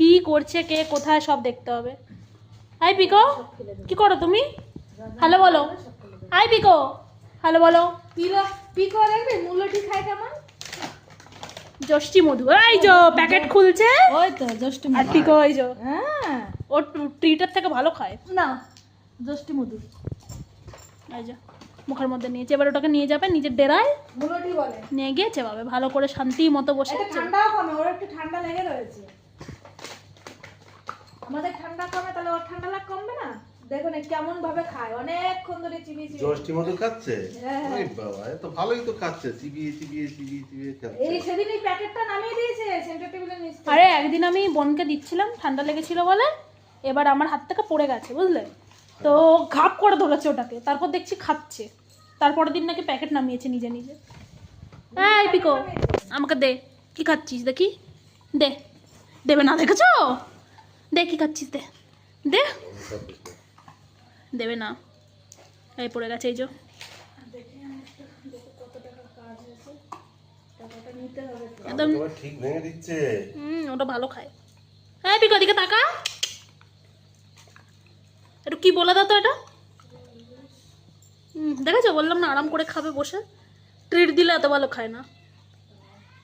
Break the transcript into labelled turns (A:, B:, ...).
A: কি করছে কে কোথায় সব দেখতে হবে। আই পিকো কি করো তুমি? হ্যালো বলো। আই পিকো হ্যালো বলো।
B: পিকো দেখবে মূল্যটি খায় কেমন?
A: জষ্টি মধু। এই যো প্যাকেট খুলছে।
B: ওই তো জ্যৈষ্ঠ
A: আর পিকো এই যো।
B: হ্যাঁ।
A: ও ট্রিটার থেকে ভালো খায়।
B: না জ্যৈষ্ঠ মধু।
A: এই যে মুখের মধ্যে নিয়েছে। এবার ওটাকে নিয়ে যাবে নিজের ডেরায়। নিয়ে গিয়ে চেবাবে। ভালো করে শান্তি মতো বসে
B: এটা ঠান্ডাও কমে ওর একটু ঠান্ডা লেগে রয়েছে। আমাদের ঠান্ডা কমে তাহলে ওর ঠান্ডা লাগ কমবে না? দেখুন কেমন ভাবে খায়। অনেকক্ষণ ধরে চিবিয়ে চিবিয়ে।
C: জষ্টি মতো খাচ্ছে?
B: হ্যাঁ।
C: ওই বাবা এ তো ভালোই তো খাচ্ছে। চিবিয়ে চিবিয়ে চিবিয়ে চিবিয়ে খাচ্ছে।
B: এই সেদিন এই প্যাকেটটা নামিয়ে দিয়েছে সেন্টার টেবিলের নিচে
A: আরে একদিন আমি বোনকে দিচ্ছিলাম ঠান্ডা লেগেছিল বলে। এবার আমার হাত থেকে পড়ে গেছে বুঝলে? তো ঘাপ করে ধরেছে ওটাকে। তারপর দেখছি খাচ্ছে। তারপরের দিন নাকি প্যাকেট নামিয়েছে নিজে নিজে। এই পিকো আমাকে দে। কি খাচ্ছিস দেখি? দে। দেবে না দেখেছ? দে কি খাচ্ছিস দে। দে। দেবে না। এই পড়ে গেছে এই যে। একদম।
C: ঠিক ভেঙে দিচ্ছে।
A: হুম ওটা ভালো খায়। হ্যাঁ পিকো দিকে তাকা। একটু কি বলে দাও তো এটা? দেখেছ? বললাম না আরাম করে খাবে বসে। ট্রিট দিলে এত ভালো খায় না।